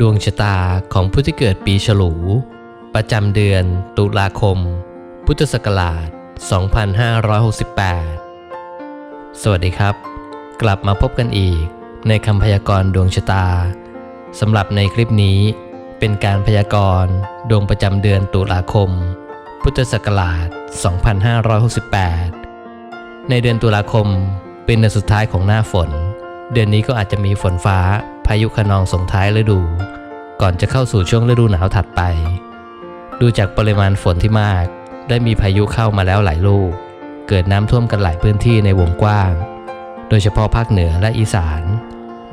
ดวงชะตาของผู้ที่เกิดปีฉลู ประจำเดือนตุลาคม พุทธศักราช 2568 สวัสดีครับ กลับมาพบกันอีกในคำพยากรณ์ดวงชะตาสำหรับในคลิปนี้เป็นการพยากรณ์ดวงประจำเดือนตุลาคม พุทธศักราช 2568 ในเดือนตุลาคมเป็นเดือนสุดท้ายของหน้าฝน เดือนนี้ก็อาจจะมีฝนฟ้าายุขนองส่งท้ายฤดู ก่อนจะเข้าสู่ช่วงฤดูหนาวถัดไป ดูจากปริมาณฝนที่มาก ได้มีพายุเข้ามาแล้วหลายลูก เกิดน้ำท่วมกันหลายพื้นที่ในวงกว้าง โดยเฉพาะภาคเหนือและอีสาน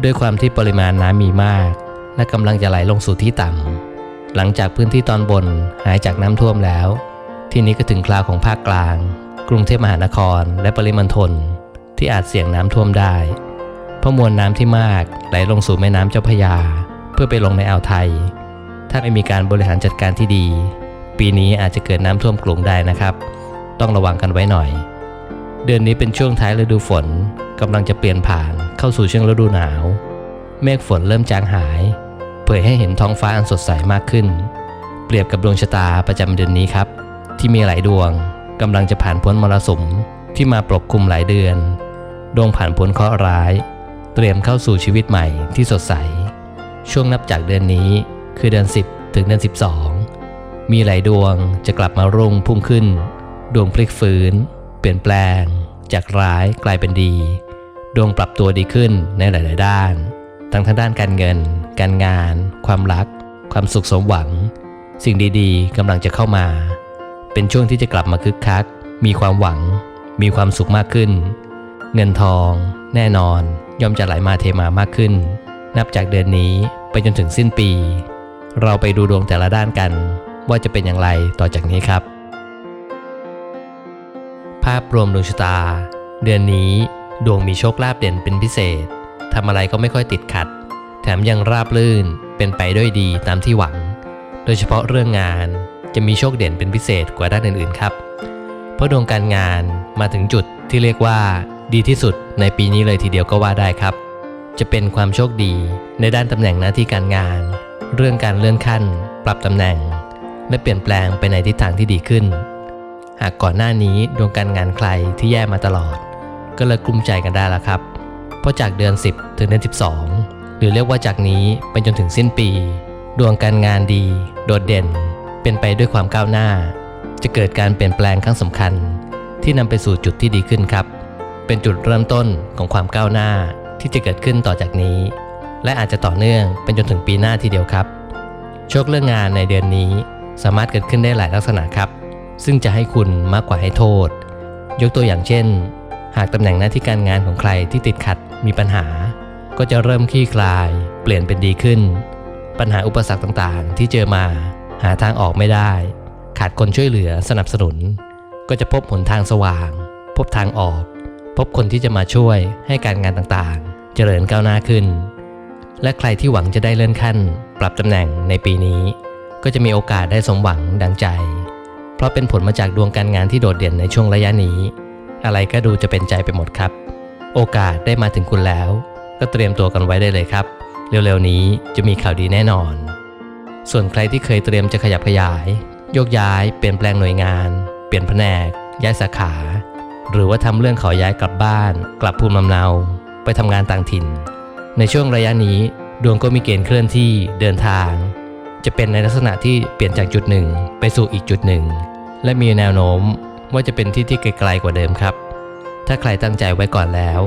ด้วยความที่ปริมาณน้ำมีมาก และกำลังจะไหลลงสู่ที่ต่ำหลังจากพื้นที่ตอนบนหายจากน้ำท่วมแล้ว ที่นี้ก็ถึงคราวของภาคกลาง กรุงเทพมหานครและปริมณฑลที่อาจเสี่ยงน้ำท่วมได้ เพราะมวลน้ำที่มากไหลลงสู่แม่น้ำเจ้าพยา เพื่อไปลงในอ่าวไทย ถ้าไม่มีการบริหารจัดการที่ดี ปีนี้อาจจะเกิดน้ำท่วมกรุงได้นะครับ ต้องระวังกันไว้หน่อย เดือนนี้เป็นช่วงท้ายฤดูฝนกำลังจะเปลี่ยนผ่านเข้าสู่ช่วงฤดูหนาว เมฆฝนเริ่มจางหาย เผยให้เห็นท้องฟ้าอันสดใสมากขึ้น เปรียบกับดวงชะตาประจำเดือนนี้ครับ ที่มีหลายดวงกำลังจะผ่านพ้นมรสุมที่มาปกคลุมหลายเดือน ดวงผ่านพ้นเคราะห์ร้าย เตรียมเข้าสู่ชีวิตใหม่ที่สดใส ช่วงนับจากเดือนนี้คือเดือน 10 ถึงเดือน 12 มีหลายดวงจะกลับมารุ่งพุ่งขึ้น ดวงพลิกฟื้น เปลี่ยนแปลง จากร้ายกลายเป็นดี ดวงปรับตัวดีขึ้นในหลาย ๆ ด้าน ทั้งทางด้านการเงิน การงาน ความรัก ความสุขสมหวัง สิ่งดีๆกำลังจะเข้ามา เป็นช่วงที่จะกลับมาคึกคัก มีความหวัง มีความสุขมากขึ้น เงินทอง แน่นอน ย่อมจะไหลมาเทมามากขึ้น นับจากเดือนนี้ไปจนถึงสิ้นปี เราไปดูดวงแต่ละด้านกัน ว่าจะเป็นอย่างไรต่อจากนี้ครับ ภาพรวมดวงชะตา เดือนนี้ดวงมีโชคลาภเด่นเป็นพิเศษทำอะไรก็ไม่ค่อยติดขัด แถมยังราบรื่นเป็นไปด้วยดีตามที่หวัง โดยเฉพาะเรื่องงานจะมีโชคเด่นเป็นพิเศษกว่าด้านอื่นๆครับ เพราะดวงการงานมาถึงจุดที่เรียกว่า ดีที่สุดในปีนี้เลยทีเดียวก็ว่าได้ครับ จะเป็นความโชคดีในด้านตำแหน่งหน้าที่การงาน เรื่องการเลื่อนขั้น ปรับตำแหน่ง และเปลี่ยนแปลงไปในทิศทางที่ดีขึ้น หากก่อนหน้านี้ดวงการงานใครที่แย่มาตลอด ก็เลยกลุ้มใจกันได้แล้วครับ เพราะจากเดือน 10 ถึงเดือน 12 หรือเรียกว่าจากนี้ไปจนถึงสิ้นปี ดวงการงานดี โดดเด่น เป็นไปด้วยความก้าวหน้า จะเกิดการเปลี่ยนแปลงครั้งสำคัญ ที่นำไปสู่จุดที่ดีขึ้นครับ เป็นจุดเริ่มต้นของความก้าวหน้าที่จะเกิดขึ้นต่อจากนี้ และอาจจะต่อเนื่องเป็นจนถึงปีหน้าทีเดียวครับ โชคเรื่องงานในเดือนนี้สามารถเกิดขึ้นได้หลายลักษณะครับ ซึ่งจะให้คุณมากกว่าให้โทษ ยกตัวอย่างเช่น หากตำแหน่งหน้าที่การงานของใครที่ติดขัดมีปัญหา ก็จะเริ่มคลี่คลาย เปลี่ยนเป็นดีขึ้น ปัญหาอุปสรรคต่างๆ ที่เจอมาหาทางออกไม่ได้ ขาดคนช่วยเหลือสนับสนุน ก็จะพบหนทางสว่าง พบทางออก พบคนที่จะมาช่วยให้การงานต่างๆ เจริญก้าวหน้าขึ้น และใครที่หวังจะได้เลื่อนขั้น ปรับตำแหน่งในปีนี้ ก็จะมีโอกาสได้สมหวังดังใจ เพราะเป็นผลมาจากดวงการงานที่โดดเด่นในช่วงระยะนี้ อะไรก็ดูจะเป็นใจไปหมดครับ โอกาสได้มาถึงคุณแล้ว ก็เตรียมตัวกันไว้ได้เลยครับ เร็วๆนี้จะมีข่าวดีแน่นอน ส่วนใครที่เคยเตรียมจะขยับขยาย โยกย้าย เปลี่ยนแปลงหน่วยงาน เปลี่ยนแผนกย้ายสาขา หรือว่าทำเรื่องขอย้ายกลับบ้าน กลับภูมิลำเนา ไปทำงานต่างถิ่น ในช่วงระยะนี้ดวงก็มีเกณฑ์เคลื่อนที่เดินทาง จะเป็นในลักษณะที่เปลี่ยนจากจุดหนึ่งไปสู่อีกจุดหนึ่ง และมีแนวโน้มว่าจะเป็นที่ที่ไกลๆกว่าเดิมครับ ถ้าใครตั้งใจไว้ก่อนแล้ว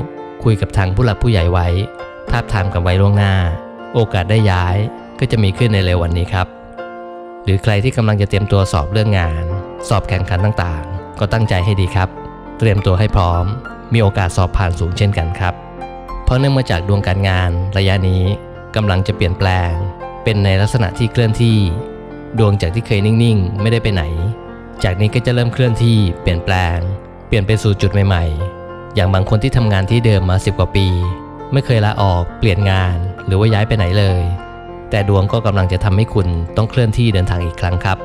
คุยกับทางผู้หลักผู้ใหญ่ไว้ทาบทามกันไว้ล่วงหน้า โอกาสได้ย้ายก็จะมีขึ้นในเร็ววันนี้ครับ หรือใครที่กำลังจะเตรียมตัวสอบเรื่องงาน สอบแข่งขันต่างๆ ก็ตั้งใจให้ดีครับ เตรียมตัวให้พร้อม มีโอกาสสอบผ่านสูงเช่นกันครับ เพราะเนื่องมาจากดวงการงานระยะนี้กำลังจะเปลี่ยนแปลง เป็นในลักษณะที่เคลื่อนที่ ดวงจากที่เคยนิ่งๆ ไม่ได้ไปไหน จากนี้ก็จะเริ่มเคลื่อนที่เปลี่ยนแปลง เปลี่ยนไปสู่จุดใหม่ๆ อย่างบางคนที่ทำงานที่เดิมมา 10 กว่าปี ไม่เคยลาออก เปลี่ยนงาน หรือว่าย้ายไปไหนเลย แต่ดวงก็กำลังจะทำให้คุณต้องเคลื่อนที่เดินทางอีกครั้งครับ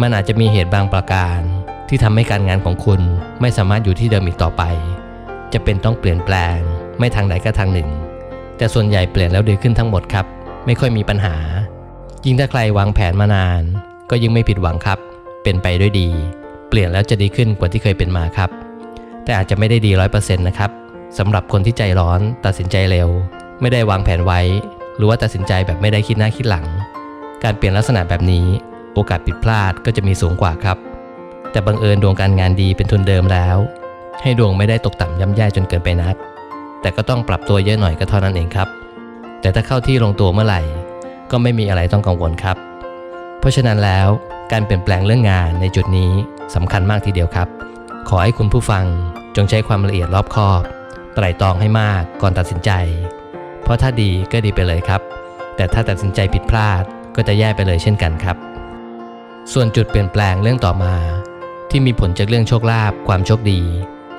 มันอาจจะมีเหตุบางประการ ที่ทำให้การงานของคุณไม่สามารถอยู่ที่เดิมอีกต่อไป จะเป็นต้องเปลี่ยนแปลง ไม่ทางไหนก็ทางหนึ่ง แต่ส่วนใหญ่เปลี่ยนแล้วดีขึ้นทั้งหมดครับ ไม่ค่อยมีปัญหา ยิ่งถ้าใครวางแผนมานาน ก็ยิ่งไม่ผิดหวังครับ เป็นไปด้วยดี เปลี่ยนแล้วจะดีขึ้นกว่าที่เคยเป็นมาครับ แต่อาจจะไม่ได้ดีร้อยเปอร์เซ็นต์นะครับสำหรับคนที่ใจร้อนตัดสินใจเร็ว ไม่ได้วางแผนไว้ หรือว่าตัดสินใจแบบไม่ได้คิดหน้าคิดหลัง การเปลี่ยนลักษณะแบบนี้ โอกาสผิดพลาดก็จะมีสูงกว่าครับ แต่บังเอิญดวงการงานดีเป็นทุนเดิมแล้ว ให้ดวงไม่ได้ตกต่ำย่ำแย่จนเกินไปนัก แต่ก็ต้องปรับตัวเยอะหน่อยก็เท่านั้นเองครับ แต่ถ้าเข้าที่ลงตัวเมื่อไหร่ ก็ไม่มีอะไรต้องกังวลครับ เพราะฉะนั้นแล้วการเปลี่ยนแปลงเรื่องงานในจุดนี้สำคัญมากทีเดียวครับ ขอให้คุณผู้ฟังจงใช้ความละเอียดรอบคอบ ไตร่ตรองให้มากก่อนตัดสินใจ เพราะถ้าดีก็ดีไปเลยครับ แต่ถ้าตัดสินใจผิดพลาดก็จะแย่ไปเลยเช่นกันครับ ส่วนจุดเปลี่ยนแปลงเรื่องต่อมา ที่มีผลจากเรื่องโชคลาภความโชคดี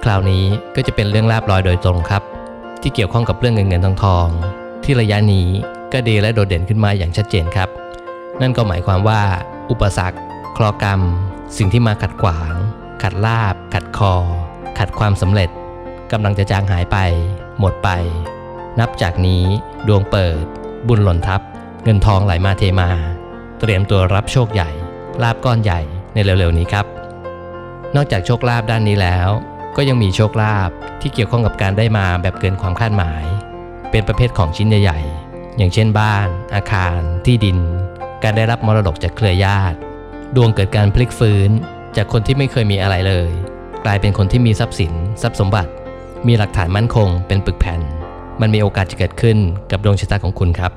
คราวนี้ก็จะเป็นเรื่องลาบลอยโดยตรงครับ ที่เกี่ยวข้องกับเรื่องเงินเงินทองทอง ที่ระยะนี้ก็ดีและโดดเด่นขึ้นมาอย่างชัดเจนครับ นั่นก็หมายความว่า อุปสรรคคราะห์กรรม สิ่งที่มาขัดขวาง ขัดลาบ ขัดคอ ขัดความสำเร็จกำลังจะจางหายไป หมดไป นับจากนี้ดวงเปิด บุญหล่นทับ เงินทองไหลมาเทมา เตรียมตัวรับโชคใหญ่ลาบก้อนใหญ่ในเร็วๆนี้ครับ นอกจากโชคลาภด้านนี้แล้ว ก็ยังมีโชคลาภที่เกี่ยวข้องกับการได้มาแบบเกินความคาดหมาย เป็นประเภทของชิ้นใหญ่ๆ อย่างเช่นบ้าน อาคาร ที่ดิน การได้รับมรดกจากเครือญาติ ดวงเกิดการพลิกฟื้น จากคนที่ไม่เคยมีอะไรเลย กลายเป็นคนที่มีทรัพย์สิน ทรัพย์สมบัติ มีหลักฐานมั่นคง เป็นปึกแผ่น มันมีโอกาสจะเกิดขึ้นกับดวงชะตาของคุณครับ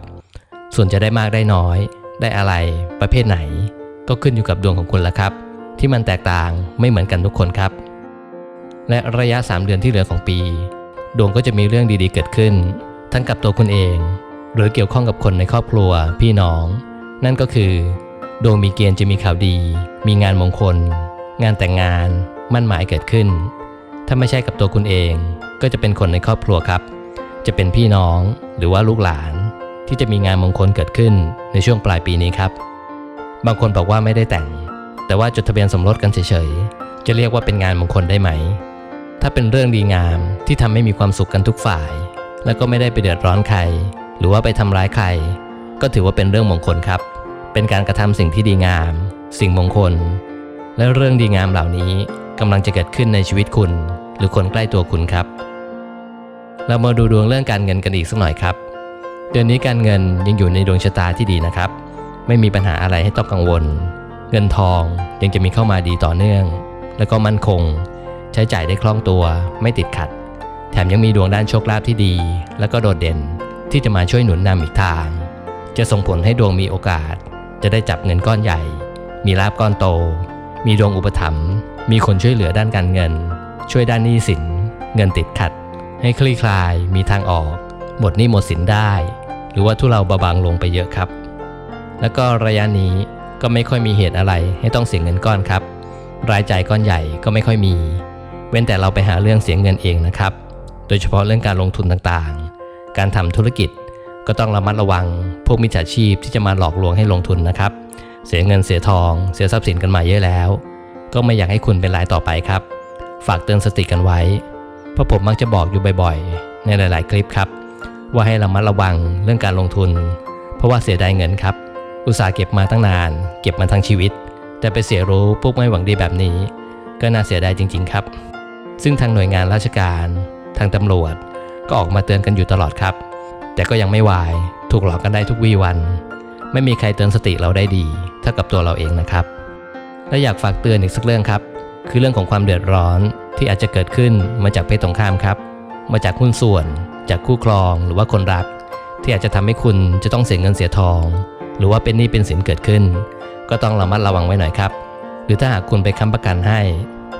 ส่วนจะได้มากได้น้อย ได้อะไร ประเภทไหน ก็ขึ้นอยู่กับดวงของคุณละครับ ที่มันแตกต่างไม่เหมือนกันทุกคนครับ และระยะ 3 เดือนที่เหลือของปี ดวงก็จะมีเรื่องดีๆเกิดขึ้น ทั้งกับตัวคุณเอง หรือเกี่ยวข้องกับคนในครอบครัว พี่น้อง นั่นก็คือ ดวงมีเกณฑ์จะมีข่าวดี มีงานมงคล งานแต่งงาน มั่นหมายเกิดขึ้น ถ้าไม่ใช่กับตัวคุณเอง ก็จะเป็นคนในครอบครัวครับ จะเป็นพี่น้องหรือว่าลูกหลานที่จะมีงานมงคลเกิดขึ้นในช่วงปลายปีนี้ครับ บางคนบอกว่าไม่ได้แต่ง แต่ว่าจดทะเบียนสมรสกันเฉยๆ จะเรียกว่าเป็นงานมงคลได้ไหม ถ้าเป็นเรื่องดีงามที่ทำให้มีความสุขกันทุกฝ่าย แล้วก็ไม่ได้ไปเดือดร้อนใคร หรือว่าไปทำร้ายใคร ก็ถือว่าเป็นเรื่องมงคลครับ เป็นการกระทำสิ่งที่ดีงาม สิ่งมงคล และเรื่องดีงามเหล่านี้กำลังจะเกิดขึ้นในชีวิตคุณ หรือคนใกล้ตัวคุณครับ เรามาดูดวงเรื่องการเงินกันอีกสักหน่อยครับ เดือนนี้การเงินยังอยู่ในดวงชะตาที่ดีนะครับ ไม่มีปัญหาอะไรให้ต้องกังวล เงินทองยังจะมีเข้ามาดีต่อเนื่อง และก็มั่นคง ใช้จ่ายได้คล่องตัวไม่ติดขัด แถมยังมีดวงด้านโชคลาภที่ดี และก็โดดเด่นที่จะมาช่วยหนุนนำอีกทาง จะส่งผลให้ดวงมีโอกาส จะได้จับเงินก้อนใหญ่ มีลาบก้อนโต มีดวงอุปถัมภ์มีคนช่วยเหลือด้านการเงิน ช่วยด้านหนี้สิน เงินติดขัด ให้คลี่คลาย มีทางออก หมดหนี้หมดสินได้ หรือว่าทุเลาเบาบางลงไปเยอะครับ แล้วก็ระยะนี้ ก็ไม่ค่อยมีเหตุอะไร ให้ต้องเสียเงินก้อนครับ รายจ่ายก้อนใหญ่ก็ไม่ค่อยมี เว้นแต่เราไปหาเรื่องเสียเงินเองนะครับ โดยเฉพาะเรื่องการลงทุนต่างๆ การทำธุรกิจก็ต้องระมัดระวัง พวกมิจฉาชีพที่จะมาหลอกลวงให้ลงทุนนะครับ เสียเงินเสียทอง เสียทรัพย์สินกันมาเยอะแล้ว ก็ไม่อยากให้คุณเป็นรายต่อไปครับ ฝากเตือนสติกันไว้ เพราะผมมักจะบอกอยู่บ่อยๆ ในหลาย ๆ คลิปครับ ว่าให้ระมัดระวังเรื่องการลงทุน เพราะว่าเสียดายเงินครับ อุตสาห์เก็บมาตั้งนาน เก็บมาทั้งชีวิต แต่ไปเสียรู้ปุ๊บไม่หวังดีแบบนี้ ก็น่าเสียดายจริง ๆ ครับ ซึ่งทางหน่วยงานราชการ ทางตำรวจ ก็ออกมาเตือนกันอยู่ตลอดครับ แต่ก็ยังไม่วาย ถูกหลอกกันได้ทุกวี่วัน ไม่มีใครเตือนสติเราได้ดีเท่ากับตัวเราเองนะครับ และอยากฝากเตือนอีกสักเรื่องครับ คือเรื่องของความเดือดร้อนที่อาจจะเกิดขึ้นมาจากเพศตรงข้ามครับ มาจากหุ้นส่วน จากคู่ครองหรือว่าคนรัก ที่อาจจะทำให้คุณจะต้องเสียเงินเสียทอง หรือว่าเป็นหนี้เป็นสินเกิดขึ้น ก็ต้องระมัดระวังไว้หน่อยครับ หรือถ้าหากคุณไปค้ำประกันให้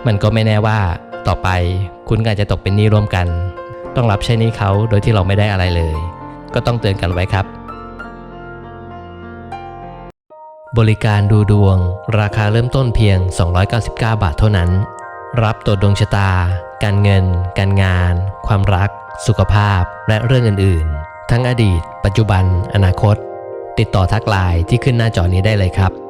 มันก็ไม่แน่ว่าต่อไปคุณก็อาจจะตกเป็นหนี้ร่วมกัน ต้องรับใช้หนี้เขาโดยที่เราไม่ได้อะไรเลย ก็ต้องเตือนกันไว้ครับ บริการดูดวง ราคาเริ่มต้นเพียง 299 บาทเท่านั้น รับตรวจดวงชะตา การเงิน การงาน ความรัก สุขภาพ และเรื่องอื่น ๆ ทั้งอดีต ปัจจุบัน อนาคต ติดต่อทักไลน์ที่ขึ้นหน้าจอนี้ได้เลยครับ